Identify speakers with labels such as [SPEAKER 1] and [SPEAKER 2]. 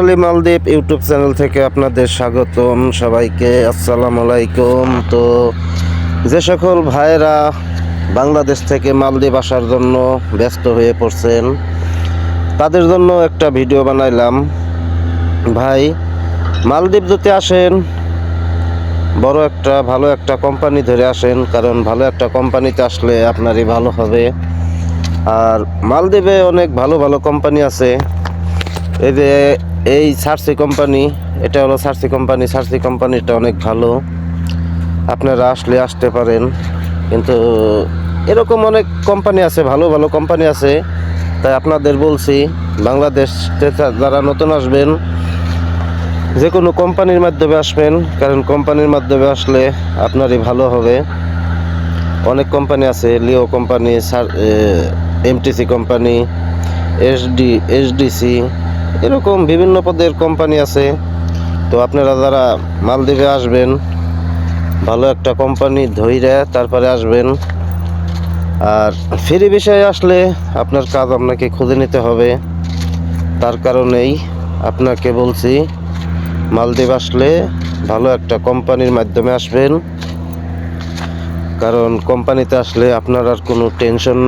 [SPEAKER 1] আলী মালদ্বীপ YouTube channel থেকে আপনাদের স্বাগতম সবাইকে। আসসালামু আলাইকুম। তো যে সকল ভাইয়েরা বাংলাদেশ থেকে মালদ্বীপ আসার জন্য ব্যস্ত হয়ে পড়ছেন, তাদের জন্য একটা ভিডিও বানাইলাম। ভাই, মালদ্বীপ যদি আসেন, বড় একটা, ভালো একটা কোম্পানি ধরে আসেন, কারণ ভালো একটা কোম্পানিতে আসলে আপনারই ভালো হবে। আর মালদ্বীপে অনেক ভালো ভালো কোম্পানি আছে। এই যে এই সার্সি কোম্পানি, এটা হলো সার্সি কোম্পানি। সার্সি কোম্পানিটা অনেক ভালো। আপনারা আসলে আসতে পারেন। কিন্তু এরকম অনেক কোম্পানি আছে, ভালো ভালো কোম্পানি আছে। তাই আপনাদের বলছি, বাংলাদেশ যারা নতুন আসবেন, যে কোনো কোম্পানির মাধ্যমে আসবেন, কারণ কোম্পানির মাধ্যমে আসলে আপনারই ভালো হবে। অনেক কোম্পানি আছে, লিও কোম্পানি, সার এমটিসি কোম্পানি, এসডি, এসডিসি এরকম বিভিন্ন পদের কোম্পানি আছে। তো আপনারা যারা মালদ্বীপে আসবেন, ভালো একটা কোম্পানি ধইরে তারপরে আসবেন। আর ফ্রি বিষয়ে আসলে আপনার কাজ আপনাকে খুঁজে নিতে হবে। তার কারণেই আপনাকে বলছি মালদ্বীপ আসলে ভালো একটা কোম্পানির মাধ্যমে আসবেন। কারণ কোম্পানিতে আসলে আপনার আর কোনো টেনশন